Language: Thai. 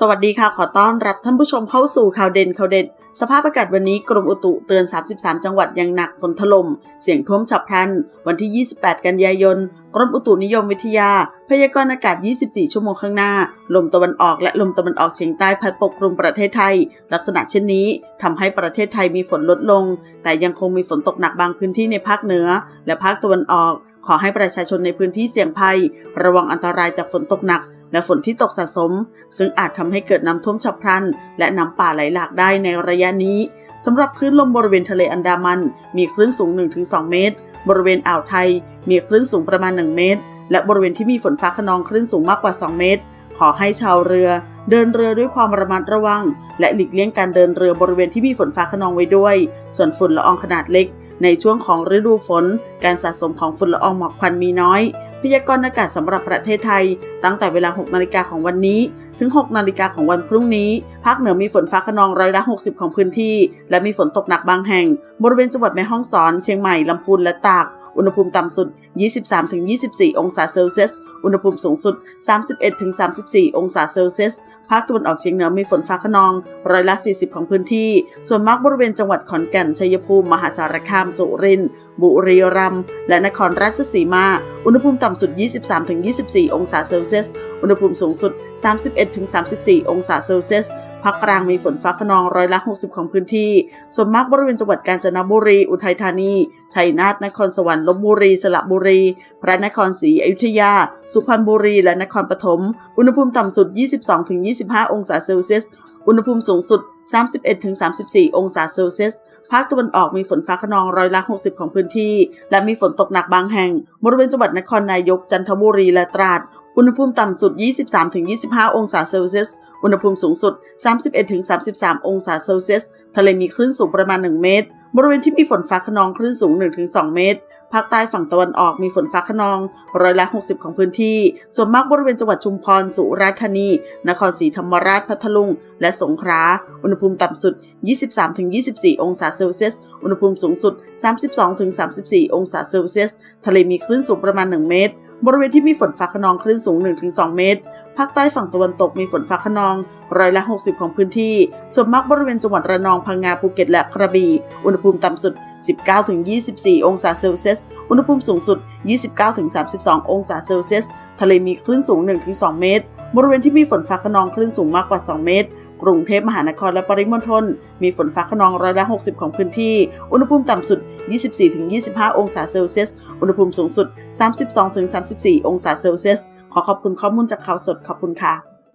สวัสดีค่ะขอต้อนรับท่านผู้ชมเข้าสู่ข่าวเด่นข่าวเด็ด สภาพอากาศวันนี้กรมอุตุเตือน 33 จังหวัดยังหนักฝนถล่มเสียงท่วมฉับพลัน วันที่ 28 กันยายน กรมอุตุนิยมวิทยา พยากรณ์อากาศ 24 ชั่วโมงข้างหน้า ลมตะวันออกและลมตะวันออกเฉียงใต้พัดปกคลุมประเทศไทย ลักษณะเช่นนี้ทำให้ประเทศไทยมีฝนลดลง แต่ยังคงมีฝนตกหนักบางพื้นที่ในภาคเหนือ และภาคตะวันออก ขอให้ประชาชนในพื้นที่เสี่ยงภัย ระวังอันตรายจากฝนตกหนัก และฝนที่ตกสะสม ซึ่งอาจทำให้เกิดน้ำท่วมฉับพลัน และน้ำป่าไหลหลากได้ในระยะนี้สำหรับคลื่นลมบริเวณทะเลอันดามัน มีคลื่นสูง 1-2 เมตร บริเวณอ่าวไทย มีคลื่นสูงประมาณ 1 เมตร และบริเวณที่มีฝนฟ้าขนองคลื่นสูงมากกว่า 2 เมตร ขอให้ชาวเรือเดินเรือด้วยความระมัดระวัง และหลีกเลี่ยงการเดินเรือบริเวณที่มีฝนฟ้าขนองไว้ด้วย ส่วนฝุ่นละอองขนาดเล็ก ในช่วงของฤดูฝน การสะสมของฝุ่นละอองหมอกควันมีน้อย พยากรณ์อากาศสำหรับประเทศไทย ตั้งแต่เวลา 6 นาฬิกาของวันนี้ ถึง 6 นาฬิกาของวันพรุ่งนี้ ภาคเหนือมีฝนฟ้าขนองร้อยละ 60 ของพื้นที่ และมีฝนตกหนักบางแห่ง บริเวณจังหวัดแม่ฮ่องสอน เชียงใหม่ ลำพูน และตาก อุณหภูมิต่ำสุด 23-24 องศาเซลเซียส อุณหภูมิสูงสุด 31-34 องศาเซลเซียส ภาคตะวันออกเฉียงเหนือมีฝนฟ้าขนอง ร้อยละ 40 ของพื้นที่ ส่วนมากบริเวณจังหวัดขอนแก่น ชัยภูมิ มหาสารคาม สุรินทร์ บุรีรัมย์ และนครราชสีมา อุณหภูมิต่ำสุด 23-24 องศาเซลเซียส อุณหภูมิสูงสุด 31-34 องศาเซลเซียส ภาคกลางมีฝนฟ้าขนองร้อยละ 60 ของพื้นที่ ส่วนมากบริเวณจังหวัดกาญจนบุรี อุทัยธานี ชัยนาท นครสวรรค์ ลบบุรี สระบุรี พระนครศรีอยุธยา สุพรรณบุรี และนครปฐม อุณหภูมิต่ำสุด 22-25 องศาเซลเซียส อุณหภูมิสูงสุด 31-34 องศาเซลเซียสภาคตะวันออกมีฝนฟ้าขนองร้อยละ 60 ของพื้นที่ และมีฝนตกหนักบางแห่ง บริเวณจังหวัดนครนายก จันทบุรีและตราด อุณหภูมิต่ำสุด 23-25 องศาเซลเซียส อุณหภูมิสูงสุด 31-33 องศาเซลเซียส ทะเลมีคลื่นสูงประมาณ 1 เมตร บริเวณที่มีฝนฟ้าขนองคลื่นสูง 1-2 เมตร ภาคใต้ฝั่งตะวันออกมีฝนฟ้าขนองร้อยละ 60 ของพื้นที่ ส่วนมากบริเวณจังหวัดชุมพร สุราษฎร์ธานี นครศรีธรรมราช พัทลุง และสงขลา อุณหภูมิต่ำสุด 23-24 องศาเซลเซียส อุณหภูมิสูงสุด 32-34 องศาเซลเซียส ทะเลมีคลื่นสูงประมาณ 1 เมตร บริเวณที่มีฝนฟ้าขนองคลื่นสูง 1-2 เมตร ภาคใต้ฝั่งตะวันตกมีฝนฟ้าขนองร้อยละ 60 ของพื้นที่ ส่วนมากบริเวณจังหวัดระนอง พังงา ภูเก็ต และกระบี่ อุณหภูมิต่ำสุด 19-24 องศาเซลเซียส อุณหภูมิสูงสุด 29-32 องศาเซลเซียส ทะเลมีคลื่นสูง 1-2 เมตร บริเวณที่มีฝนฟ้าขนองคลื่นสูงมากกว่า 2 เมตร กรุงเทพมหานครและปริมณฑลมีฝนฟ้าขนองร้อยละ 60 ของพื้นที่ อุณหภูมิต่ำสุด 24-25 องศาเซลเซียส อุณหภูมิสูงสุด 32-34 องศาเซลเซียส ขอขอบคุณข้อมูลจากข่าวสดขอบคุณค่ะ